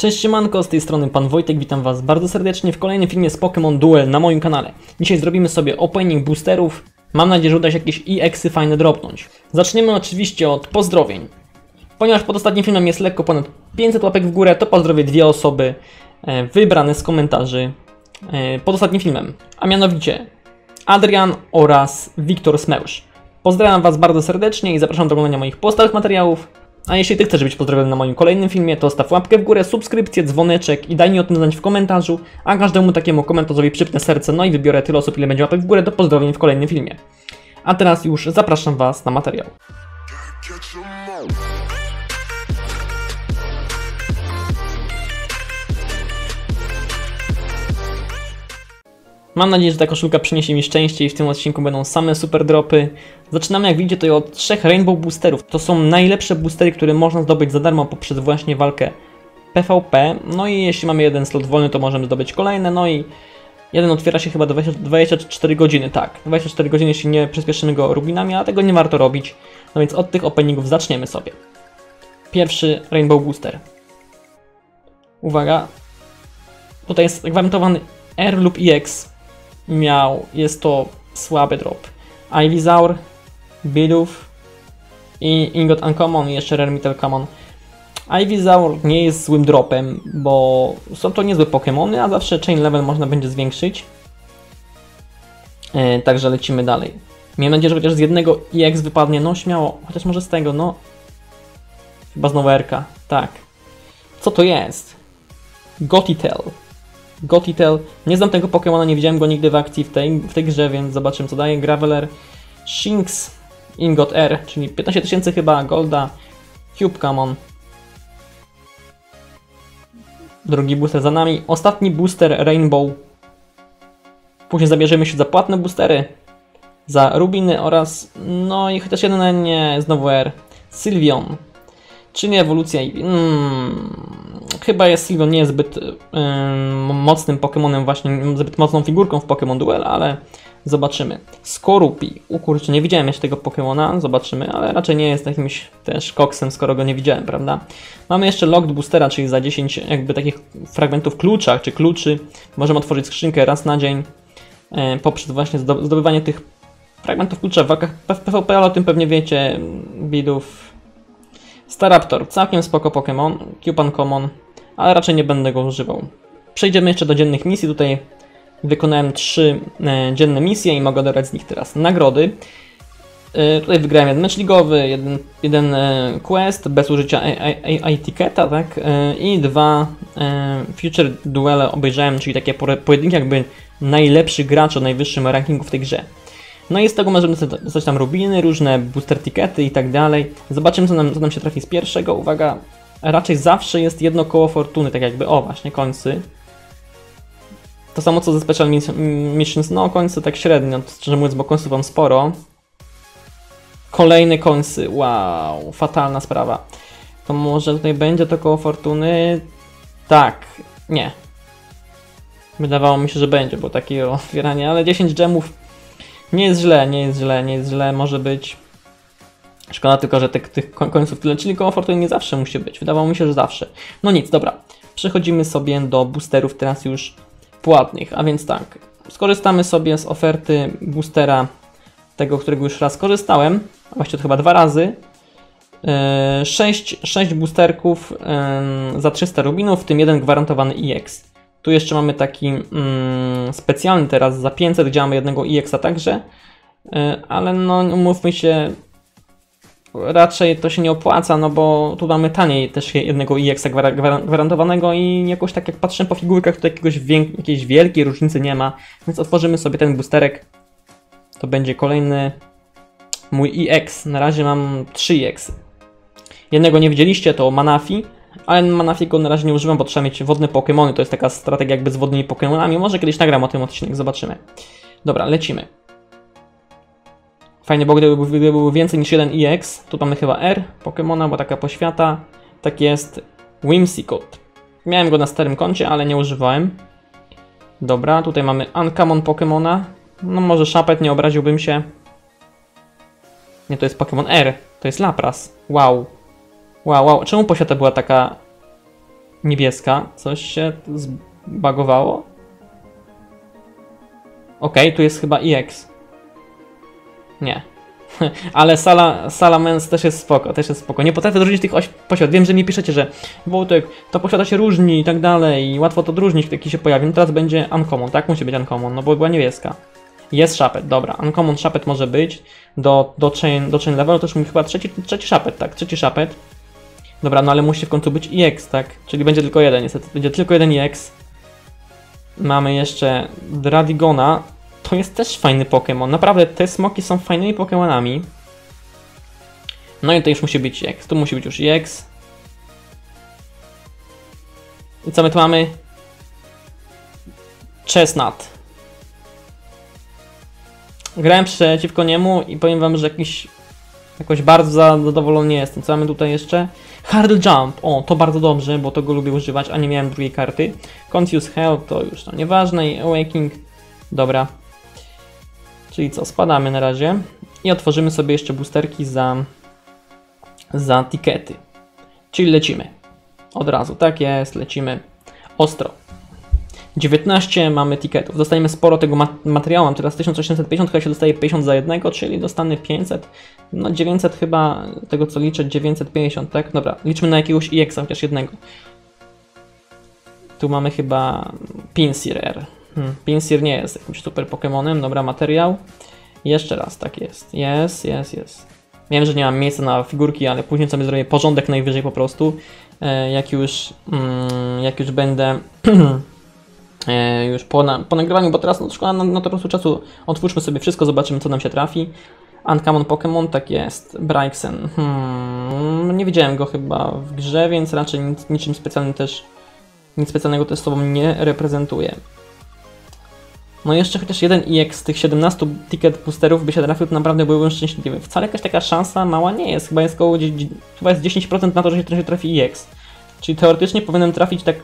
Cześć siemanko, z tej strony Pan Wojtek, witam Was bardzo serdecznie w kolejnym filmie z Pokémon Duel na moim kanale. Dzisiaj zrobimy sobie opening boosterów, mam nadzieję, że uda się jakieś EXy fajne dropnąć. Zaczniemy oczywiście od pozdrowień. Ponieważ pod ostatnim filmem jest lekko ponad 500 łapek w górę, to pozdrowię dwie osoby e, wybrane z komentarzy e, pod ostatnim filmem, a mianowicie Adrian oraz Wiktor Smeusz. Pozdrawiam Was bardzo serdecznie i zapraszam do oglądania moich pozostałych materiałów. A jeśli Ty chcesz być pozdrowiony na moim kolejnym filmie, to staw łapkę w górę, subskrypcję, dzwoneczek i daj mi o tym znać w komentarzu, a każdemu takiemu komentarzowi przypnę serce, no i wybiorę tyle osób, ile będzie łapek w górę do pozdrowień w kolejnym filmie. A teraz już zapraszam Was na materiał. Mam nadzieję, że ta koszulka przyniesie mi szczęście i w tym odcinku będą same super dropy. Zaczynamy jak widzicie to od trzech Rainbow Boosterów. To są najlepsze boostery, które można zdobyć za darmo poprzez właśnie walkę PvP. No i jeśli mamy jeden slot wolny, to możemy zdobyć kolejne. No i jeden otwiera się chyba 20, 24 godziny, tak. 24 godziny, jeśli nie przyspieszymy go rubinami, a tego nie warto robić. No więc od tych openingów zaczniemy sobie. Pierwszy Rainbow Booster. Uwaga. Tutaj jest gwarantowany R lub EX miał, jest to słaby drop. Ivysaur, Bidoof i Ingot Uncommon i jeszcze Rare Common. Ivysaur nie jest złym dropem, bo są to niezłe Pokémony, a zawsze chain level można będzie zwiększyć. E, także lecimy dalej. Miejmy nadzieję, że chociaż z jednego EX wypadnie, no śmiało, chociaż może z tego, no. Chyba znowu RK, tak. Co to jest? Gotitel. Gotitel. Nie znam tego Pokemona, nie widziałem go nigdy w akcji w tej, w tej grze, więc zobaczymy co daje. Graveler, Shinx, Ingot R, czyli 15 tysięcy chyba Golda, Cube Common. Drugi booster za nami. Ostatni booster Rainbow. Później zabierzemy się za płatne boostery. Za Rubiny oraz, no i chociaż jeden nie, znowu R. Sylvion. Czyli ewolucja i... Mm, chyba jest Sylvion nie jest zbyt ym, mocnym Pokemonem, właśnie zbyt mocną figurką w Pokémon Duel, ale zobaczymy. Skorupi. U kurczę, nie widziałem jeszcze tego Pokemona, zobaczymy, ale raczej nie jest jakimś też koksem, skoro go nie widziałem, prawda? Mamy jeszcze Locked Boostera, czyli za 10 jakby takich fragmentów klucza, czy kluczy. Możemy otworzyć skrzynkę raz na dzień e, poprzez właśnie zdo- zdobywanie tych fragmentów klucza w walkach PvP, ale o tym pewnie wiecie, bidów, Staraptor, całkiem spoko Pokémon, Cuban Common, ale raczej nie będę go używał. Przejdziemy jeszcze do dziennych misji, tutaj wykonałem trzy e, dzienne misje i mogę odebrać z nich teraz nagrody. E, tutaj wygrałem jeden mecz ligowy, jeden, jeden e, quest bez użycia etiketa, tak? I dwa future duele obejrzałem, czyli takie pojedynki jakby najlepszych graczy o najwyższym rankingu w tej grze. No i z tego możemy dostać tam rubiny, różne booster tikety i tak dalej. Zobaczymy co nam, co nam się trafi z pierwszego. Uwaga, raczej zawsze jest jedno koło fortuny, tak jakby, o właśnie, końcy. To samo co ze Special Missions, no końce tak średnio, szczerze mówiąc, bo końców mam sporo. Kolejne końcy, wow, fatalna sprawa. To może tutaj będzie to koło fortuny? Tak, nie. Wydawało mi się, że będzie, bo takie otwieranie, ale 10 gemów nie jest źle, nie jest źle, nie jest źle, może być. Szkoda tylko, że tych, tych koń- końców tyle, czyli koło nie zawsze musi być. Wydawało mi się, że zawsze. No nic, dobra. Przechodzimy sobie do boosterów teraz już płatnych, a więc tak. Skorzystamy sobie z oferty boostera, tego, którego już raz korzystałem, a właściwie chyba dwa razy. 6, 6 boosterków yy, za 300 rubinów, w tym jeden gwarantowany EX. Tu jeszcze mamy taki mm, specjalny teraz za 500, gdzie mamy jednego EX-a także, yy, ale no umówmy się, raczej to się nie opłaca, no bo tu mamy taniej też jednego gwara- gwarantowanego i jakoś tak jak patrzę po figurkach, to jakiegoś jakiejś wielkiej różnicy nie ma, więc otworzymy sobie ten boosterek. To będzie kolejny mój EX. Na razie mam 3 EX. Jednego nie widzieliście, to Manafi, ale Manafiego na razie nie używam, bo trzeba mieć wodne Pokémony. To jest taka strategia jakby z wodnymi Pokémonami. Może kiedyś nagram o tym odcinek, zobaczymy. Dobra, lecimy. Fajnie, bo gdyby, gdyby było więcej niż jeden EX, tu mamy chyba R Pokémona, bo taka poświata. Tak jest. Whimsicott. Miałem go na starym koncie, ale nie używałem. Dobra, tutaj mamy Uncommon Pokémona. No może Szapet, nie obraziłbym się. Nie, to jest Pokémon R. To jest Lapras. Wow. Wow, wow. Czemu posiata była taka niebieska. Coś się zbagowało. Okej, tu jest chyba EX. Nie. Ale Sala, Salamence też jest spoko, też jest spoko. Nie potrafię odróżnić tych oś-. Wiem, że mi piszecie, że Wojtek, ta posiada się różni i tak dalej i łatwo to odróżnić, jaki się pojawi. No teraz będzie Uncommon, tak? Musi być Uncommon, no bo była niebieska. Jest Shapet, dobra. Uncommon Shapet może być. Do, do, chain, do chain level to już mi chyba trzeci, trzeci Shapet, tak? Trzeci Shapet. Dobra, no ale musi w końcu być EX, tak? Czyli będzie tylko jeden, niestety. Będzie tylko jeden EX. Mamy jeszcze Dradigona. To jest też fajny Pokémon. Naprawdę, te smoki są fajnymi Pokémonami. No i to już musi być EX. Tu musi być już EX. I co my tu mamy? Chestnut. Grałem przeciwko niemu i powiem wam, że jakiś jakoś bardzo zadowolony nie jestem. Co mamy tutaj jeszcze? Hard Jump. O, to bardzo dobrze, bo to go lubię używać, a nie miałem drugiej karty. Confuse Hell to już to nieważne i Awakening. Dobra. Czyli co, spadamy na razie i otworzymy sobie jeszcze boosterki za za tikety. Czyli lecimy. Od razu, tak jest, lecimy ostro. 19 mamy tiketów. Dostajemy sporo tego ma- materiału. Mam teraz 1850, chyba się dostaje 50 za jednego, czyli dostanę 500. No 900 chyba, tego co liczę, 950, tak? Dobra, liczmy na jakiegoś EX chociaż jednego. Tu mamy chyba Pinsir. Hmm, Pinsir nie jest jakimś super Pokemonem. Dobra, materiał. Jeszcze raz, tak jest. Jest, jest, jest. Wiem, że nie mam miejsca na figurki, ale później sobie zrobię porządek najwyżej po prostu. E, jak już, mm, jak już będę e, już po, na, po nagrywaniu, bo teraz no, szkoda na, na to po prostu czasu. Otwórzmy sobie wszystko, zobaczymy co nam się trafi. Uncommon Pokémon, tak jest. Bryxen. Hmm, nie widziałem go chyba w grze, więc raczej nic, niczym specjalnym też nic specjalnego też sobą nie reprezentuje. No jeszcze chociaż jeden EX z tych 17 ticket boosterów by się trafił, to naprawdę byłbym szczęśliwy. Wcale jakaś taka szansa mała nie jest. Chyba jest około chyba jest 10% na to, że się, się trafi EX. Czyli teoretycznie powinienem trafić tak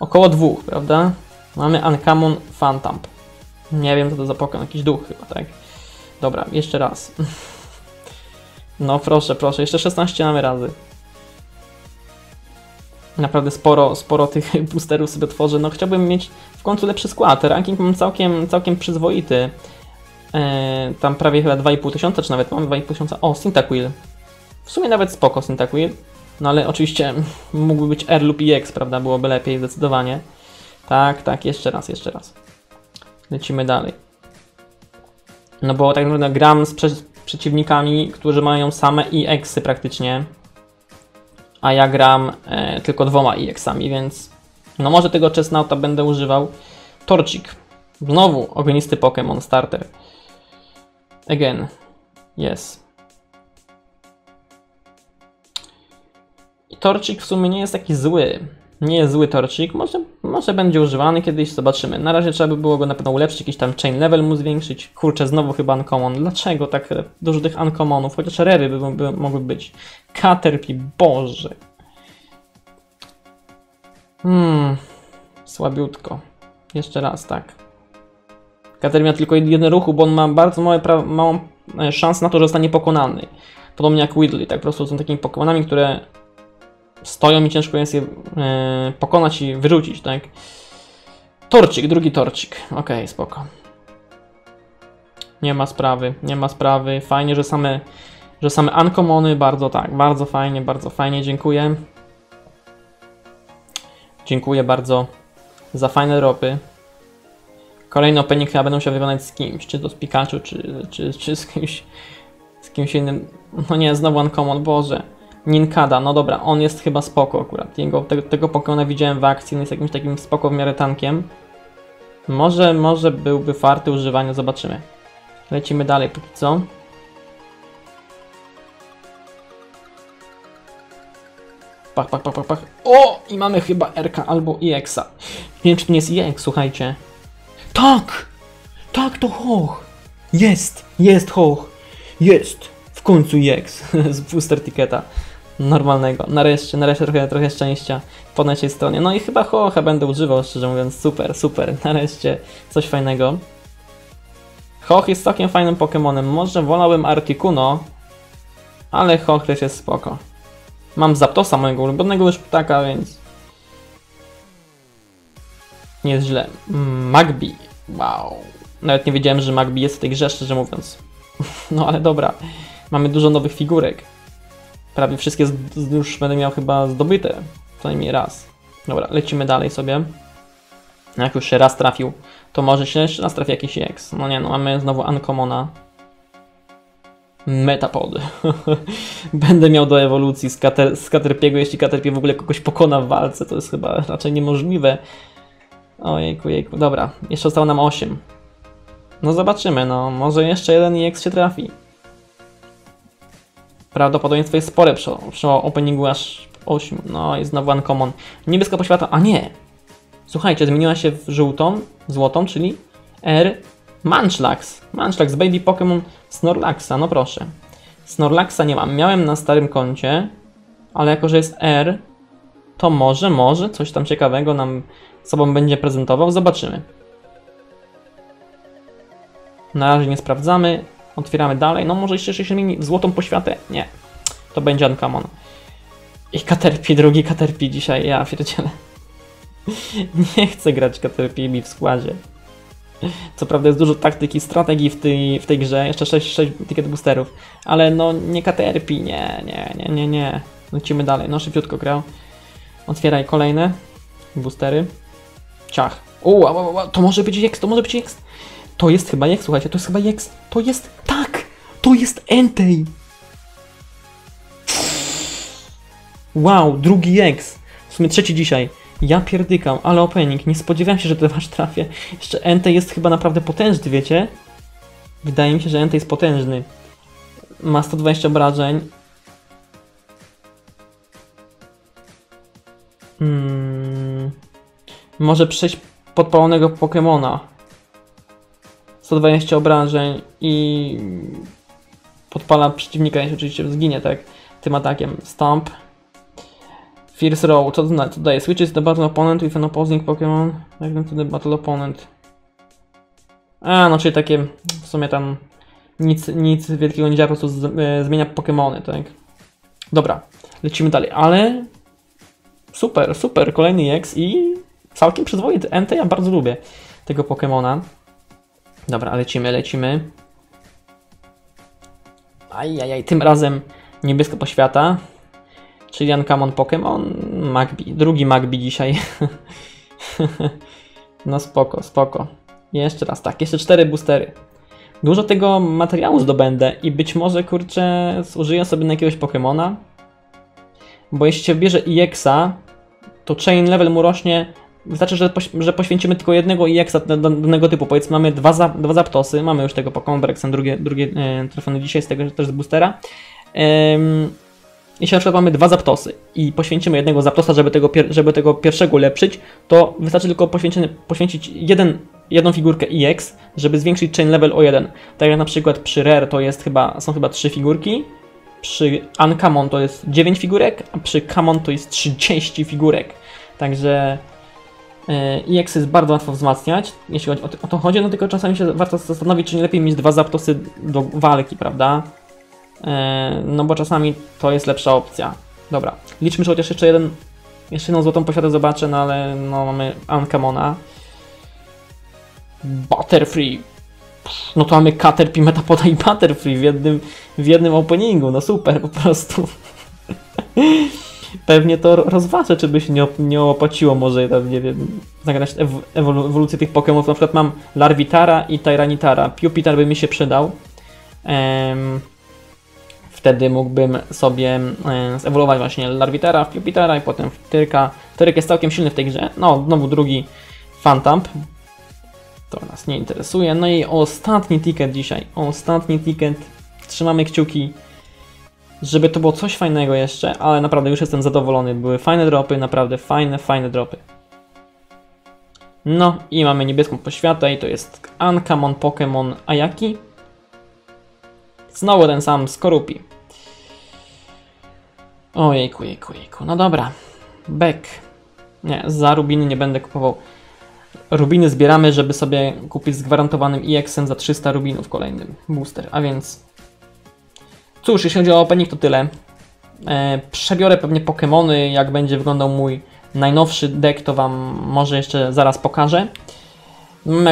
około dwóch, prawda? Mamy Uncommon Phantomp. Nie wiem co to za Pokémon, jakiś duch chyba, tak? Dobra, jeszcze raz. No proszę, proszę, jeszcze 16 mamy razy. Naprawdę sporo, sporo tych boosterów sobie tworzę. No chciałbym mieć w końcu lepszy skład. Ranking mam całkiem, całkiem przyzwoity. Eee, tam prawie chyba 2,5 tysiąca, czy nawet mam 2,5 tysiąca. O, Cyndaquil. W sumie nawet spoko Cyndaquil. No ale oczywiście mógłby być R lub EX, prawda? Byłoby lepiej zdecydowanie. Tak, tak, jeszcze raz, jeszcze raz. Lecimy dalej. No bo tak naprawdę gram z prze- przeciwnikami, którzy mają same EX-y praktycznie. A ja gram e, tylko dwoma EX-ami, więc no może tego Chestnuta będę używał. Torcik. Znowu ognisty Pokémon starter. Again. Yes. I Torcik w sumie nie jest taki zły. Nie jest zły torcik. Może, może będzie używany kiedyś, zobaczymy. Na razie trzeba by było go na pewno ulepszyć, jakiś tam chain level mu zwiększyć. Kurczę, znowu chyba uncommon. Dlaczego tak dużo tych uncommonów? Chociaż rery by, by mogły być. Caterpie, boże. Hmm, słabiutko. Jeszcze raz, tak. Kater miał tylko jeden ruchu, bo on ma bardzo małe małą e, szansę na to, że zostanie pokonany. Podobnie jak Whitley, tak po prostu są takimi Pokémonami, które stoją i ciężko jest je e, pokonać i wyrzucić, tak? Torcik, drugi torcik. Okej, spoko. Nie ma sprawy, nie ma sprawy. Fajnie, że same, że same uncommony, bardzo tak, bardzo fajnie, bardzo fajnie, dziękuję. Dziękuję bardzo za fajne ropy. Kolejny opening chyba będą się wyglądać z kimś, czy to z Pikachu, czy, czy, czy z kimś, z kimś innym. No nie, znowu Uncommon, Boże. Ninkada, no dobra, on jest chyba spoko akurat. Jego, tego, tego Pokemona widziałem w akcji, on jest jakimś takim spoko w miarę tankiem. Może, może byłby farty używania, zobaczymy. Lecimy dalej póki co. Pach, pach, pach, pach, pach. O! I mamy chyba RK albo EX-a. Nie wiem, czy to nie jest EX, słuchajcie. Tak! Tak, to Hoch! Jest! Jest Hoch! Jest! W końcu EX z booster ticketa normalnego. Nareszcie, nareszcie trochę, trochę szczęścia po naszej stronie. No i chyba Hocha będę używał, szczerze mówiąc. Super, super. Nareszcie coś fajnego. Hoch jest całkiem fajnym Pokemonem. Może wolałbym Articuno, ale Hoch też jest spoko. Mam Zaptosa, mojego ulubionego już ptaka, więc Nie jest źle. Magbi. Wow. Nawet nie wiedziałem, że Magbi jest w tej grze, szczerze mówiąc. No ale dobra. Mamy dużo nowych figurek. Prawie wszystkie już będę miał chyba zdobyte. Co najmniej raz. Dobra, lecimy dalej sobie. Jak już się raz trafił, to może się jeszcze raz trafi jakiś X. No nie, no mamy znowu Uncommona. Metapod. Będę miał do ewolucji z, Kater, z Caterpiego, jeśli Caterpie w ogóle kogoś pokona w walce, to jest chyba raczej niemożliwe. Ojejku, jejku. Dobra, jeszcze zostało nam 8. No zobaczymy, no może jeszcze jeden EX się trafi. Prawdopodobieństwo jest spore przy, przy openingu aż 8. No i znowu uncommon. Niebieska poświata, a nie! Słuchajcie, zmieniła się w żółtą, złotą, czyli R Munchlax. Munchlax, baby Pokémon Snorlaxa, no proszę. Snorlaxa nie mam. Miałem na starym koncie, ale jako, że jest R, to może, może coś tam ciekawego nam sobą będzie prezentował. Zobaczymy. Na razie nie sprawdzamy. Otwieramy dalej. No może jeszcze się zmieni w złotą poświatę? Nie. To będzie Uncommon. I Caterpie, drugi Caterpie dzisiaj. Ja pierdzielę. Nie chcę grać Caterpie w składzie. Co prawda jest dużo taktyki, strategii w tej, w tej grze, jeszcze 6, 6 ticket boosterów, ale no nie Caterpie, nie, nie, nie, nie, nie. Lecimy dalej, no szybciutko grał. Otwieraj kolejne boostery. Ciach. Wow, wow, wow, to może być Jex, to może być Jex. To jest chyba Jex, słuchajcie, to jest chyba Jex. To jest, tak, to jest Entei. Wow, drugi Jex. W sumie trzeci dzisiaj. Ja pierdykam, ale opening, nie spodziewałem się, że to wasz trafię. Jeszcze Entei jest chyba naprawdę potężny, wiecie? Wydaje mi się, że Entei jest potężny. Ma 120 obrażeń. Hmm. Może przejść podpalonego Pokemona. 120 obrażeń i podpala przeciwnika, jeśli oczywiście zginie, tak? Tym atakiem. Stomp. Fierce Row, co to, co daje? Switches the battle opponent with an opposing Pokémon. Jak to the battle opponent. A, no czyli takie w sumie tam nic, nic wielkiego nie działa, po prostu z, e, zmienia Pokémony, tak? Dobra, lecimy dalej, ale super, super, kolejny X i całkiem przyzwoity NT, ja bardzo lubię tego Pokémona. Dobra, lecimy, lecimy. Ajajaj, tym razem niebieska poświata. Czyli Uncommon Pokémon, Magbi, drugi Magbi dzisiaj. no spoko, spoko. Jeszcze raz, tak, jeszcze cztery boostery. Dużo tego materiału zdobędę i być może, kurczę, zużyję sobie na jakiegoś Pokémona. Bo jeśli się bierze EXa, to chain level mu rośnie. Wystarczy, że, poś że poświęcimy tylko jednego do danego typu. Powiedzmy, mamy dwa, za dwa Zaptosy, mamy już tego Pokémon Brexen, drugie, drugie e, trafione dzisiaj z tego też z boostera. Em, jeśli na przykład mamy dwa Zaptosy i poświęcimy jednego Zaptosa, żeby tego, żeby tego pierwszego ulepszyć, to wystarczy tylko poświęcić, jeden, jedną figurkę EX, żeby zwiększyć chain level o jeden. Tak jak na przykład przy Rare to jest chyba, są chyba trzy figurki, przy Uncommon to jest 9 figurek, a przy Common to jest 30 figurek. Także e, EX jest bardzo łatwo wzmacniać, jeśli chodzi o, o to chodzi, no tylko czasami się warto zastanowić, czy nie lepiej mieć dwa Zaptosy do walki, prawda? E, no bo czasami to jest lepsza opcja. Dobra, liczmy, że chociaż jeszcze jeden, jeszcze jedną złotą poświatę zobaczę, no ale no mamy Uncommona. Butterfree. No to mamy Caterpie, Metapoda i Butterfree w jednym, w jednym openingu, no super po prostu. Pewnie to rozważę, czy by się nie, nie opłaciło może nie wiem, ewolu ewolucję tych Pokémonów. Na przykład mam Larvitara i Tyranitara. Pupitar by mi się przydał. Em, wtedy mógłbym sobie zewoluować właśnie Larvitara w Jupitera i potem w Tyrka. Tyrek jest całkiem silny w tej grze. No, znowu drugi Phantomp. To nas nie interesuje. No i ostatni ticket dzisiaj. Ostatni ticket. Trzymamy kciuki, żeby to było coś fajnego jeszcze, ale naprawdę już jestem zadowolony. Były fajne dropy, naprawdę fajne, fajne dropy. No i mamy niebieską poświatę i to jest Uncommon Pokémon Ayaki. Znowu ten sam Skorupi. Ojejku, jejku, jejku. No dobra. Back. Nie, za rubiny nie będę kupował. Rubiny zbieramy, żeby sobie kupić z gwarantowanym EX-em za 300 rubinów kolejnym booster. A więc. Cóż, jeśli chodzi o opening, to tyle. E, przebiorę pewnie Pokémony, jak będzie wyglądał mój najnowszy deck, to Wam może jeszcze zaraz pokażę.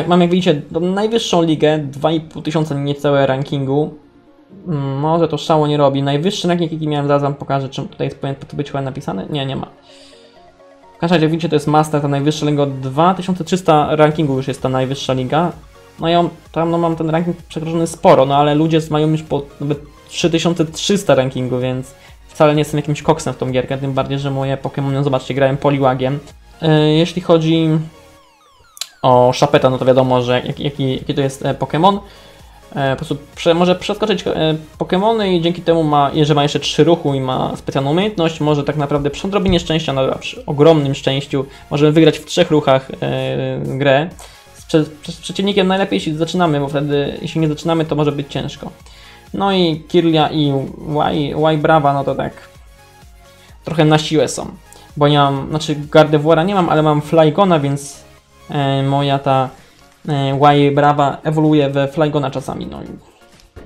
Mam, jak- widzicie najwyższą ligę, 2,5 tysiąca niecałe rankingu. Może to szału nie robi. Najwyższy ranking jaki miałem, zaraz Wam pokażę, czy tutaj jest, powinien być chyba napisane? Nie, nie ma. W każdym razie widzicie to jest Master, ta najwyższa liga, 2300 rankingu już jest ta najwyższa liga. No ja tam no, mam ten ranking przekroczony sporo, no ale ludzie mają już po nawet 3300 rankingu, więc wcale nie jestem jakimś koksem w tą gierkę, tym bardziej, że moje Pokémony, zobaczcie, grałem Poliwagiem. Yy, jeśli chodzi o Szapeta, no to wiadomo, że jaki, jaki, jaki to jest e, Pokémon. E, po prostu prze, może przeskoczyć e, Pokémony i dzięki temu ma, że ma jeszcze trzy ruchu i ma specjalną umiejętność, może tak naprawdę przy odrobinie szczęścia, no, przy ogromnym szczęściu, możemy wygrać w trzech ruchach e, grę. Z, z przeciwnikiem najlepiej jeśli zaczynamy, bo wtedy jeśli nie zaczynamy, to może być ciężko. No i Kirlia i y Brava, no to tak trochę na siłę są. Bo nie mam, znaczy Gardevoira nie mam, ale mam Flygona, więc e, moja ta Y Brava ewoluuje we Flygona czasami. No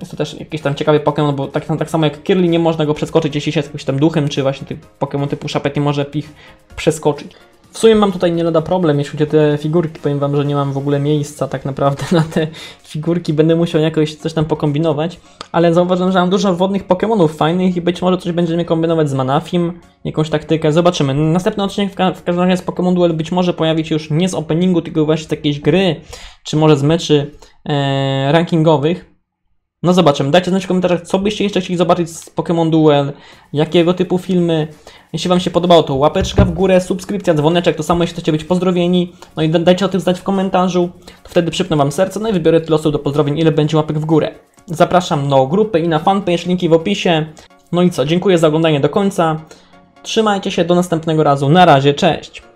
jest to też jakiś tam ciekawy Pokémon, bo tak, tak samo jak Kirli nie można go przeskoczyć, jeśli się jest jakimś tam duchem, czy właśnie tych Pokémon typu Szapet nie może ich przeskoczyć. W sumie mam tutaj nie lada problem, jeśli chodzi o te figurki. Powiem wam, że nie mam w ogóle miejsca tak naprawdę na te figurki. Będę musiał jakoś coś tam pokombinować, ale zauważyłem, że mam dużo wodnych Pokémonów fajnych i być może coś będziemy kombinować z Manafim, jakąś taktykę. Zobaczymy. Następny odcinek w, ka- w każdym razie z Pokémon Duel być może pojawi się już nie z openingu, tylko właśnie z jakiejś gry, czy może z meczy e, rankingowych. No zobaczymy. Dajcie znać w komentarzach, co byście jeszcze chcieli zobaczyć z Pokémon Duel, jakiego typu filmy. Jeśli Wam się podobało, to łapeczka w górę, subskrypcja, dzwoneczek, to samo jeśli chcecie być pozdrowieni. No i da- dajcie o tym znać w komentarzu, to wtedy przypnę Wam serce, no i wybiorę tyle osób do pozdrowień, ile będzie łapek w górę. Zapraszam na grupę i na fanpage, linki w opisie. No i co, dziękuję za oglądanie do końca. Trzymajcie się, do następnego razu. Na razie, cześć!